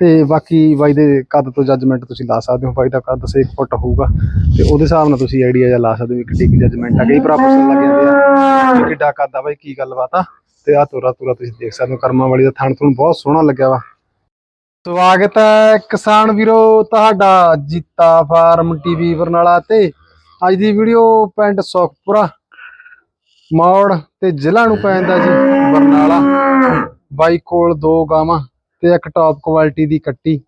ਤੇ ਬਾਕੀ ਬਾਈ ਦੇ ਕੱਦ ਤੋਂ ਜੱਜਮੈਂਟ ਤੁਸੀਂ ਲਾ ਸਕਦੇ ਹੋ, ਬਾਈ ਦਾ ਕੱਦ 6 ਫੁੱਟ ਹੋਊਗਾ ਤੇ ਉਹਦੇ ਹਿਸਾਬ ਨਾਲ ਤੁਸੀਂ ਆਈਡੀਆ ਜਿਹਾ ਲਾ ਸਕਦੇ ਹੋ ਵੀ ਕਿੱਡੀ ਜੱਜਮੈਂਟ ਆ, ਕਈ ਭਰਾ ਲੱਗ ਜਾਂਦੇ ਆ ਕਿੱਡਾ ਕੱਦ ਆ ਬਾਈ, ਕੀ ਗੱਲਬਾਤ ਆ? ਤੇ ਆ ਤੋਰਾ ਤੋਰਾ ਤੁਸੀਂ ਦੇਖ ਸਕਦੇ ਹੋ, ਕਰਮਾਂ ਵਾਲੀ ਦਾ ਥਣ ਥਣ ਬਹੁਤ ਸੋਹਣਾ ਲੱਗਿਆ ਵਾ। ਸਵਾਗਤ ਹੈ ਕਿਸਾਨ ਵੀਰੋ, ਤੁਹਾਡਾ ਜੀਤਾ ਫਾਰਮ ਟੀਵੀ ਬਰਨਾਲਾ ਤੇ। ਅੱਜ ਦੀ ਵੀਡੀਓ ਪਿੰਡ ਸੁਖਪੁਰਾ, ਮੌੜ ਤੇ ਜ਼ਿਲ੍ਹਾ ਨੂੰ ਪੈਂਦਾ ਜੀ, ਬਰਨਾਲਾ। ਬਾਈ ਕੋਲ ਦੋ ਗਾਵਾਂ। ਤੇ ਇੱਕ ਟੌਪ ਕੁਆਲਿਟੀ ਦੀ ਕੱਟੀ।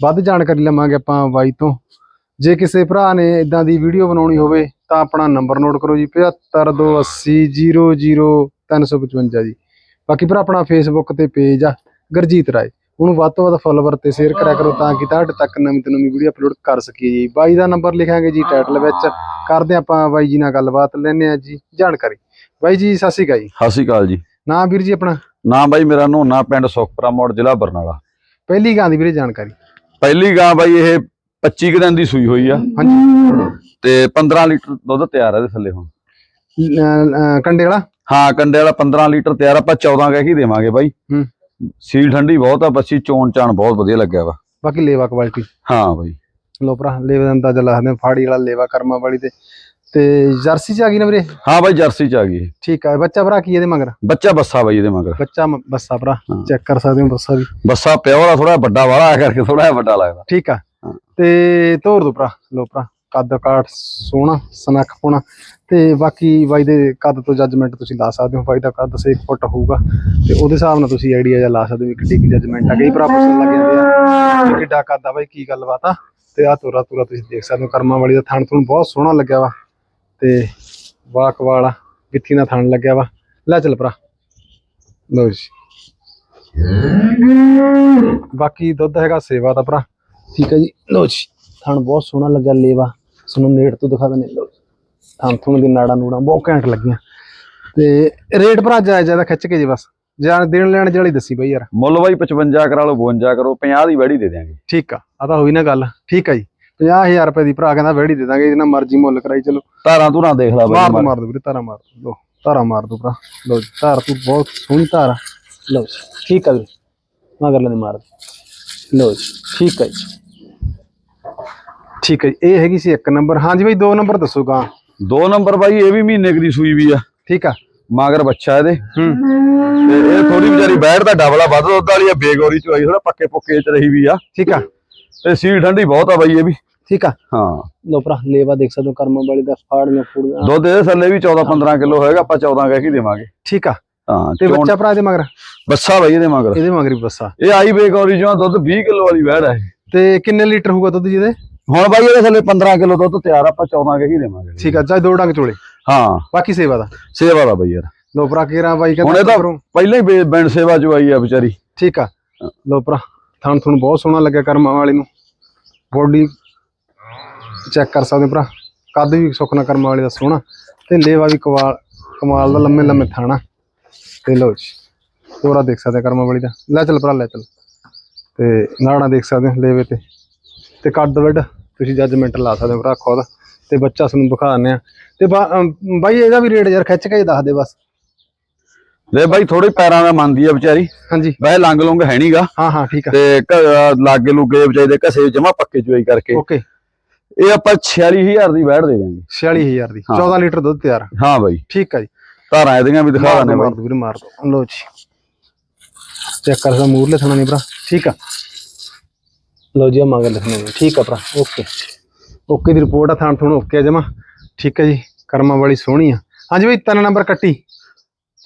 ਵੱਧ ਜਾਣਕਾਰੀ ਲਵਾਂਗੇ ਆਪਾਂ ਬਾਈ ਤੋਂ। ਜੇ ਕਿਸੇ ਭਰਾ ਨੇ ਇਦਾਂ ਦੀ ਵੀਡੀਓ ਬਣਾਉਣੀ ਹੋਵੇ ਤਾਂ ਆਪਣਾ ਨੰਬਰ ਨੋਟ ਕਰੋ ਜੀ 7528000355 ਜੀ। ਬਾਕੀ ਭਰਾ ਆਪਣਾ ਫੇਸਬੁੱਕ ਤੇ ਪੇਜ ਆ ਗਰਜੀਤ ਰਾਏ। ਉਹਨੂੰ ਵੱਧ ਤੋਂ ਵੱਧ ਫੋਲੋਵਰ ਤੇ ਸ਼ੇਅਰ ਕਰਿਆ ਕਰੋ ਤਾਂ ਕਿ ਤੁਹਾਡੇ ਤੱਕ ਨਵੀਂ ਤੋਂ ਨਵੀਂ ਵੀਡੀਓ ਅਪਲੋਡ ਕਰ ਸਕੀਏ ਜੀ। ਬਾਈ ਦਾ ਨੰਬਰ ਲਿਖਾਂਗੇ ਜੀ ਟਾਈਟਲ ਵਿੱਚ। ਕਰਦੇ ਆਪਾਂ ਬਾਈ ਜੀ ਨਾਲ ਗੱਲਬਾਤ ਲੈਣੇ ਆ ਜੀ ਜਾਣਕਾਰੀ। ਬਾਈ ਜੀ ਸਤਿ ਸ਼੍ਰੀ ਅਕਾਲ ਜੀ। ਸਤਿ ਸ਼੍ਰੀ ਅਕਾਲ ਜੀ। ਨਾਮ ਵੀਰ ਜੀ ਆਪਣਾ? ਨਾਮ ਬਾਈ ਮੇਰਾ ਨੋਨਾ ਪਿੰਡ ਸੁਖਪੁਰਾ ਮੋੜ ਜ਼ਿਲ੍ਹਾ ਬਰਨਾਲਾ। ਪਹਿਲੀ ਗਾਂ ਦੀ ਵੀਰੇ ਜਾਣਕਾਰੀ। ਪਹਿਲੀ ਗਾਂ ਬਾਈ ਇਹ 25 ਕੁ ਦਿਨ ਦੀ ਸੂਈ ਹੋਈ ਆ। ਹਾਂਜੀ। ਤੇ 15 ਲੀਟਰ ਦੁੱਧ ਤਿਆਰ ਆ ਇਹਦੇ ਥੱਲੇ ਹੁਣ। ਕੰਡੇ ਵਾਲਾ? ਹਾਂ ਕੰਡੇ ਵਾਲਾ 15 ਲੀਟਰ ਤਿਆਰ ਆਪਾਂ 14 ਕਹਿ ਕੇ ਦੇਵਾਂਗੇ ਬਾਈ। ਹੂੰ। ਸੀਲ ਠੰਡੀ ਬਹੁਤ ਆ ਬੱਚੀ ਚੋਣ ਚਾਣ ਬਹੁਤ ਵਧੀਆ ਲੱਗਿਆ ਵਾ। ਬਾਕੀ ਲੇਵਾ ਕੁਆਲਿਟੀ। ਹਾਂ ਬਾਈ। ਲੋ ਭਰਾ ਲੇਵੇ ਦਾ ਅੰਦਾਜ਼ਾ ਲਾ ਸਕਦੇ ਹਾਂ, ਫਾੜੀ ਵਾਲਾ ਲੇਵਾ ਕਰਮਾ ਵਾਲੀ ਤੇ ਤੇ ਜਰਸੀ ਚ ਆ ਗਈ ਨਾ ਵੀਰੇ? ਹਾਂ ਬਾਈ ਜਰਸੀ ਚ ਆ ਗਈ। ਠੀਕ ਆ ਬੱਚਾ ਭਰਾ ਕੀ ਇਹਦੇ ਮਗਰ? ਬੱਚਾ ਬੱਸਾ ਬਾਈ ਇਹਦੇ ਮਗਰ। ਬੱਚਾ ਬੱਸਾ ਭਰਾ। ਚੈੱਕ ਕਰ ਸਕਦੇ ਹੋ ਬੱਸਾ ਵੀ। ਬੱਸਾ ਪਿਓਰ ਆ ਥੋੜਾ ਵੱਡਾ ਵਾਲਾ ਆ ਕਰਕੇ ਥੋੜਾ ਜਿਹਾ ਵੱਡਾ ਲੱਗਦਾ। ਠੀਕ ਆ। ਤੇ ਤੋਰ ਦੋ ਭਰਾ ਲੋ ਭਰਾ ਕੱਦ ਕਾਠ ਸੋਹਣਾ ਸਨੱਖ ਪੁਣਾ। ਤੇ ਬਾਕੀ ਬਾਈ ਦੇ ਕੱਦ ਤੋਂ ਜੱਜਮੈਂਟ ਤੁਸੀਂ ਲਾ ਸਕਦੇ ਹੋ ਬਾਈ ਦਾ ਕੱਦ 6 ਫੁੱਟ ਹੋਊਗਾ। ਤੇ ਉਹਦੇ ਹਿਸਾਬ ਨਾਲ ਤੁਸੀਂ ਆਈਡੀਆ ਜਿਹਾ ਲਾ ਸਕਦੇ ਹੋ ਕਿੱਡੀ ਕੀ ਜੱਜਮੈਂਟ ਆ। ਕਈ ਭਰਾ ਪੁੱਛਣ ਲੱਗ ਜਾਂਦੇ ਆ ਕਿੱਡਾ ਕੱਦ ਆ ਬਾਈ ਕੀ ਗੱਲਬਾਤ ਆ। ਤੇ ਆ ਤੋਰਾ ਤੋਰਾ ਤੁਸੀਂ ਦੇਖ ਸਕਦੇ ਹੋ ਕਰਮਾਂ ਵਾਲੀ ਦਾ ਥਣ ਥਣ ਬਹੁਤ ਸੋਹਣਾ ਲੱਗਿਆ ਵਾ। ਤੇ ਵਾਕ ਵਾਲਾ ਗਿੱਠੀ ਨਾਲ ਥਣ ਲੱਗਿਆ ਵਾ। ਲੈ ਚੱਲ ਭਰਾ। ਲਓ ਜੀ। ਬਾਕੀ ਦੁੱਧ ਹੈਗਾ ਸੇਵਾ ਦਾ ਭਰਾ। ਠੀਕ ਹੈ ਜੀ। ਲਓ ਜੀ। ਥਣ ਬਹੁਤ ਸੋਹਣਾ ਲੱਗਾ ਲੇਵਾ। ਤੁਹਾਨੂੰ ਨੇੜ ਤੋਂ ਦਿਖਾ ਦਿੰਦੇ ਲਓ ਜੀ। ਥਣ ਥਣ ਦੀ ਨਾੜਾ ਨੂੜਾ ਬਹੁਤ ਘੈਂਟ ਲੱਗੀਆਂ। ਤੇ ਰੇਟ ਭਰਾ ਜਾਇਜ਼ ਜ਼ਿਆਦਾ ਖਿੱਚ ਕੇ ਜੀ ਬਸ। ਜਾਣ ਦੇਣ ਲੈਣ ਜਿਹੜੀ ਦੱਸੀ ਬਈ ਯਾਰ। ਮੁੱਲ ਬਾਈ 55 ਕਰਾ ਲਓ 52 ਕਰੋ 50 ਦੀ ਵੜੀ ਦੇ ਦਿਆਂਗੇ। ਠੀਕ ਆ। ਆ ਤਾਂ ਹੋਈ ਨਾ ਗੱਲ। ਠੀਕ ਆ ਜੀ। 50000 ਰੁਪਏ ਦੀ ਭਰਾ ਕਹਿੰਦਾ ਵਹਿੜੀ ਦੇ ਦਾਂਗੇ ਜਿੰਨਾ ਮਰਜ਼ੀ ਮੁੱਲ ਕਰਾਈ ਚਲੋ। ਧਾਰਾਂ ਧੂਰਾਂ ਦੇਖ ਲੈ ਮਾਰ ਦੋ ਮਾਰ। ਦੋ ਵੀਰੇ ਤਾਰਾ ਮਾਰ ਦੋ ਲਓ ਤਾਰਾ ਮਾਰ ਦੋ ਭਰਾ। ਲਓ ਜੀ ਤਾਰ ਤੂੰ ਬਹੁਤ ਸੋਹਣੀ ਆ। ਲਓ ਜੀ ਠੀਕ ਆ ਵੀਰੇ। ਮਗਰ ਲੈਣੇ ਮਾਰ। ਦੋ ਲਓ ਜੀ ਠੀਕ ਆ ਜੀ। ਠੀਕ ਹੈ ਇਹ ਹੈਗੀ ਸੀ ਇੱਕ ਨੰਬਰ। ਹਾਂਜੀ ਬਈ ਦੋ ਨੰਬਰ ਦੱਸੋ ਗਾਂ। ਦੋ ਨੰਬਰ ਬਾਈ ਇਹ ਵੀ ਮਹੀਨੇ ਦੀ ਸੂਈ ਵੀ ਆ। ਠੀਕ ਆ। ਮਗਰ ਬੱਚਾ ਇਹਦੇ। ਹੂੰ। ਇਹ ਥੋੜੀ ਵਿਚਾਰੀ ਬੈਠ ਦਾ ਡਬਲਾ ਵੱਧ ਦੁੱਧ ਵਾਲੀ ਆ ਬੇਗੌਰੀ ਚ ਆਈ ਥੋੜਾ ਪੱਕੇ ਪੁੱਕੇ ਚ ਰਹੀ ਵੀ ਆ। ਠੀਕ ਆ। ਤੇ ਸੀਲ ਠੰਡੀ ਬਹੁਤ ਆ ਬਾਈ ਇਹ ਵੀ। ਠੀਕ ਆ। ਹਾਂ। ਲੋ ਭਰਾ ਲੇਵਾ ਦੇਖ ਸਕਦੇ ਹੋ ਕਰਮਾਂ ਵਾਲੀ ਦਾ ਫਾੜੀਆਂ ਫੂੜੀਆਂ ਦੁੱਧ ਇਹਦੇ ਥੱਲੇ ਵੀ 14 15 ਕਿਲੋ ਹੋਏਗਾ ਆਪਾਂ 14 ਕਹਿ ਕੇ ਦੇਵਾਂਗੇ। ਠੀਕ ਆ। ਹਾਂ ਤੇ ਬੱਚਾ ਭਰਾ ਦੇ ਮਗਰ? ਬੱਸਾ ਬਾਈ ਇਹਦੇ ਮਗਰ। ਇਹਦੇ ਮਗਰ ਵੀ ਬੱਸਾ। ਇਹ ਆਈ ਬੇਗੌਰੀ ਆ, ਦੁੱਧ 20 ਕਿਲੋ ਵਾਲੀ ਵਹਿੜ ਹੈ ਤੇ ਕਿੰਨੇ ਲੀਟਰ ਹੋਊਗਾ ਦੁੱਧ ਜਿਹਦੇ ਹੁਣ ਬਾਈ ਇਹਦੇ ਥੱਲੇ 15 ਕਿਲੋ ਦੁੱਧ ਤਿਆਰ ਆਪਾਂ 14 ਕਹਿ ਕੇ ਦੇਵਾਂਗੇ। ਠੀਕ ਆ ਚਾਹੇ ਦੋ ਡੰਗ ਚੋਲੇ। ਹਾਂ। ਬਾਕੀ ਸੇਵਾ ਦਾ। ਸੇਵਾ ਦਾ ਬਾਈ ਯਾਰ। ਲੋ ਭਰਾ ਕੇਰਾ ਬਾਈ ਹੁਣ ਇਹ ਕਹਿੰਦਾ ਤਾਂ। ਪਹਿਲਾਂ ਹੀ ਬਿੰਡ ਸੇਵਾ ਚ ਆਈ ਆ ਵਿਚਾਰੀ। ਠੀਕ ਆ। ਲੋ ਭਰਾ ਥਣ ਥਣ ਬਹੁਤ ਸੋਹਣਾ ਲੱਗਿਆ ਕਰਮਾਂ ਵਾਲੀ ਨੂੰ। ਬੋਡੀ ਚੈੱਕ ਕਰ ਸਕਦੇ ਹੋ ਭਰਾ। ਕੱਦ ਵੀ ਸੁਖਨਾ ਕਰਮਾਂ ਵਾਲੀ ਦਾ ਸੋਹਣਾ। ਤੇ ਲੇਵਾ ਵੀ ਕਮਾਲ ਕਮਾਲ ਦਾ ਲੰਮੇ ਲੰਮੇ ਥਾਣਾ ਤੇ ਲੋ ਜੀ, ਤੋਰਾ ਦੇਖ ਸਕਦੇ ਹੋ ਕਰਮਾਂ ਵਾਲੀ ਦਾ। ਲੈ ਚੱਲ ਭਰਾ, ਲੈ ਚੱਲ। ਤੇ ਨਾੜਾ ਦੇਖ ਸਕਦੇ ਹੋ ਲੇਵੇ ਤੇ। ਤੇ ਕੱਦ ਵੱਡ ਤੁਸੀਂ ਜੱਜਮੈਂਟ ਲਾ ਸਕਦੇ ਹੋ ਭਰਾ ਖੁਦ। ਤੇ ਬੱਚਾ ਤੁਹਾਨੂੰ ਦਿਖਾ ਦਿੰਦੇ ਆ ਤੇ ਬਾਈ ਇਹਦਾ ਵੀ ਰੇਟ ਯਾਰ ਖਿੱਚ ਕੇ ਹੀ ਦੱਸ ਦੇ ਬਸ। ਲੈ ਬਾਈ ਥੋੜੇ ਪੈਰਾਂ ਦਾ ਮੰਨਦੀ ਆ ਵਿਚਾਰੀ। ਹਾਂਜੀ। ਵੈਸੇ ਲੰਗ ਲੁੰਗ ਹੈ ਨਹੀਂਗਾ ਹਾਂ ਹਾਂ ਠੀਕ ਆ। ਤੇ ਲਾਗੇ ਲੁਗੇ ਵਿਚਾਰੀ ਦੇ ਘਸੇ ਜਮਾ ਪੱਕੇ ਚੁਆਈ ਕਰਕੇ। ਓਕੇ। ਇਹ ਆਪਾਂ 46000 ਦੀ ਵੈੜ ਦੇ ਦਾਂਗੇ 46000 ਦੀ। ਹਾਂ। 14 ਲੀਟਰ ਦੁੱਧ ਤਿਆਰ ਹਾਂ ਬਾਈ। ਠੀਕ ਆ ਜੀ। ਧਾਰਾਂ ਇਹਦੀਆਂ ਵੀ ਦਿਖਾ ਦੋ ਬਾਈ। ਮਾਰ ਦੋ ਵੀਰੇ ਮਾਰ ਦੋ ਲੋ ਜੀ। ਚੈੱਕ ਕਰ ਸਾ ਮੂਰਲੇ ਥਣਾ ਨਹੀਂ ਭਰਾ। ਠੀਕ ਆ। ਲੋ ਜੀ ਆ ਮਗਰ ਲਿਖਣਾ ਠੀਕ ਆ ਭਰਾ। ਓਕੇ। ਓਕੇ ਦੀ ਰਿਪੋਰਟ ਆ ਥਾਣ ਥਣ ਓਕੇ ਆ ਜਮਾ ਠੀਕ ਹੈ ਜੀ। ਕਰਮਾਂ ਵਾਲੀ ਸੋਹਣੀ ਆ। ਹਾਂਜੀ ਬਈ ਤਿੰਨ ਨੰਬਰ ਕੱਟੀ।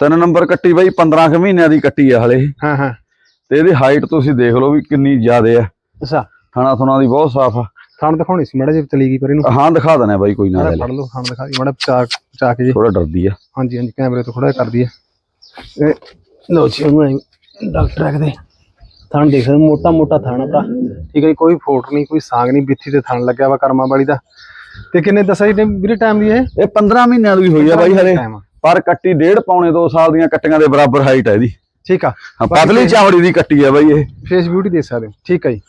ਤਿੰਨ ਨੰਬਰ ਕੱਟੀ ਬਾਈ 15 ਕੁ ਮਹੀਨਿਆਂ ਦੀ ਕੱਟੀ ਆ ਹਲੇ ਹਾਂ ਹਾਂ। ਤੇ ਇਹਦੀ ਹਾਈਟ ਤੁਸੀਂ ਦੇਖ ਲਓ ਵੀ ਕਿੰਨੀ ਜ਼ਿਆਦੇ ਆ। ਅੱਛਾ। ਥਣਾ ਥੁਣਾ ਦੀ ਬਹੁਤ ਸਾਫ਼ ਆ। ਥਾਣ ਦਿਖਾਉਣੀ ਸੀ ਮੜਾ ਜੇ ਚਲੀ ਗਈ ਪਰ ਇਹਨੂੰ। ਹਾਂ ਦਿਖਾ ਦਨੇ ਬਾਈ ਕੋਈ ਨਾ ਲੈ ਫੜ ਲਓ ਥਾਣ ਦਿਖਾ ਮੜਾ ਚਾ ਚਾ ਕੇ ਜੀ। ਥੋੜਾ ਡਰਦੀ ਆ। ਹਾਂਜੀ ਹਾਂਜੀ ਕੈਮਰੇ ਤੋਂ ਥੋੜਾ ਕਰਦੀ ਹੈ ਇਹ ਲੋ ਜੀ ਉਹਨੂੰ ਡਾਕਟਰ ਰੱਖਦੇ ਥਣ ਦੇਖ ਸਕਦੇ ਮੋਟਾ ਮੋਟਾ ਥਣ ਆ ਭਰਾ। ਠੀਕ ਹੈ ਕੋਈ ਫੋਟ ਨਹੀਂ ਕੋਈ ਸਾਂਗ ਨਹੀਂ ਬਿੱਥੀ ਤੇ ਥਣ ਲੱਗਿਆ ਵਾ ਕਰਮਾਂ ਵਾਲੀ ਦਾ। ਤੇ ਕਿੰਨੇ ਦੱਸਿਆ ਜੀ ਵੀਰੇ ਟਾਈਮ ਦੀ ਇਹ? ਇਹ 15 ਮਹੀਨਿਆਂ ਦੀ ਹੋਈ ਆ ਬਾਈ ਹਲੇ। ਆ। ਪਰ ਕੱਟੀ ਡੇਢ ਪੌਣੇ 2 ਸਾਲ ਦੀਆਂ ਕੱਟੀਆਂ ਦੇ ਬਰਾਬਰ ਹਾਈਟ ਹੈ ਇਹਦੀ। ਠੀਕ ਆ। ਹਾਂ, ਪਤਲੀ ਚਾਵੜੀ ਦੀ ਕੱਟੀ ਆ ਬਾਈ ਇਹ। ਫੇਸ ਬਿਊਟੀ ਦੇ ਸਕਦੇ ਹੋ ਠੀਕ ਹੈ ਜੀ।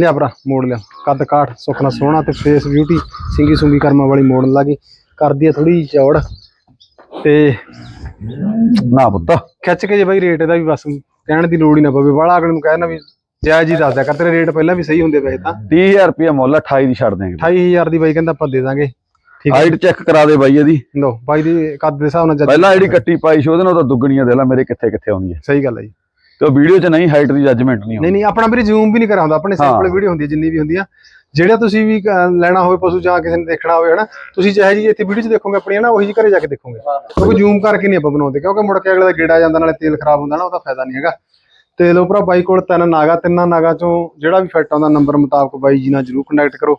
ਲਿਆ ਭਰਾ ਮੋੜ ਲਿਆ। ਕੱਦ ਕਾਠ ਸੁਖਣਾ ਸੋਹਣਾ ਤੇ ਫੇਸ ਬਿਊਟੀ ਸਿੰਗੀ ਸੁੰਗੀ ਕਰਮਾਂ ਵਾਲੀ ਮੋੜਨ ਲੱਗੀ ਕਰਦੀ ਆ ਥੋੜੀ ਚੌੜ। ਤੇ ਨਾ ਪੁੱਤ। ਖਿੱਚ ਕੇ ਜੇ ਬਾਈ ਰੇਟ ਇਹਦਾ ਵੀ ਬਸ ਕਹਿਣ ਦੀ ਲੋੜ ਹੀ ਨਾ ਪਵੇ। ਬਾਹਲਾ ਅਗਲੇ ਨੂੰ ਕਹਿਣਾ ਵੀ ਜਾਇਜ਼ ਹੀ ਦੱਸ ਦਿਆ ਕਰ ਤੇਰੇ ਰੇਟ ਪਹਿਲਾਂ ਵੀ ਸਹੀ ਹੁੰਦੇ ਪਏ ਤਾਂ। 30000 ਰੁਪਏ ਮੁੱਲ 28 ਦੀ ਛੱਡ ਦੇਂਗੇ 28000 ਦੀ ਬਾਈ ਕਹਿੰਦਾ ਆਪਾਂ ਦੇ ਦਾਂਗੇ। ਹਾਈਟ ਚੈੱਕ ਕਰਾ ਦੇ ਬਾਈ ਇਹਦੀ। ਲੋ ਬਾਈ ਦੀ ਕੱਦ ਦੇ ਹਿਸਾਬ ਨਾਲ ਜੱਜ ਪਹਿਲਾਂ ਜਿਹੜੀ ਕੱਟੀ ਪਾਈ ਸੀ ਉਹਦੇ ਨਾਲ ਤਾਂ ਦੁੱਗਣੀਆਂ ਦੇ ਲਾ ਮੇਰੇ ਕਿੱਥੇ ਕਿੱਥੇ ਆਉਂਦੀ ਹੈ। ਸਹੀ ਗੱਲ ਹੈ ਜੀ। ਤੇ ਉਹ ਵੀਡੀਓ 'ਚ ਨਹੀਂ ਹਾਈਟ ਦੀ ਜੱਜਮੈਂਟ ਨਹੀਂ ਨਹੀਂ ਨਹੀਂ ਆਪਣਾ ਵੀਰੇ ਜ਼ੂਮ ਵੀ ਨਹੀਂ ਕਰਾਉਂਦਾ ਆਪਣੇ ਸਿੰਪਲ ਵੀਡੀਓ ਹੁੰਦੀ ਹੈ ਜਿੰਨੀ ਵੀ ਹੁੰਦੀ ਆ। ਜਿਹੜਾ ਤੁਸੀਂ ਵੀ ਲੈਣਾ ਹੋਵੇ ਪਸ਼ੂ ਜਾਂ ਕਿਸੇ ਨੇ ਦੇਖਣਾ ਹੋਵੇ ਹਨਾ ਤੁਸੀਂ ਚਾਹੇ ਜੀ ਇੱਥੇ ਵੀਡੀਓ 'ਚ ਦੇਖੋਗੇ ਆਪਣੀ ਹਨਾ ਉਹੀ ਜੀ ਘਰੇ ਜਾ ਕੇ ਦੇਖੋਗੇ। ਕਿਉਂਕਿ ਜ਼ੂਮ ਕਰਕੇ ਨਹੀਂ ਆਪਾਂ ਬਣਾਉਂਦੇ ਕਿਉਂਕਿ ਮੁੜ ਕੇ ਅਗਲੇ ਦਾ ਗੇੜਾ ਜਾਂਦਾ ਨਾਲੇ ਤੇਲ ਖਰਾਬ ਹੁੰਦਾ ਨਾ ਉਹਦਾ ਫਾਇਦਾ ਨਹੀਂ ਹੈਗਾ। ਤੇ ਲੋ ਭਰਾ ਬਾਈ ਕੋਲ ਤਿੰਨ ਨਾਗਾ ਤਿੰਨਾਂ ਨਾਗਾ ਚੋਂ ਜਿਹੜਾ ਵੀ ਫਿੱਟ ਆਉਂਦਾ ਨੰਬਰ ਮੁਤਾਬਕ ਬਾਈ ਜੀ ਨਾਲ ਜਰੂਰ ਕੰਟੈਕਟ ਕਰੋ।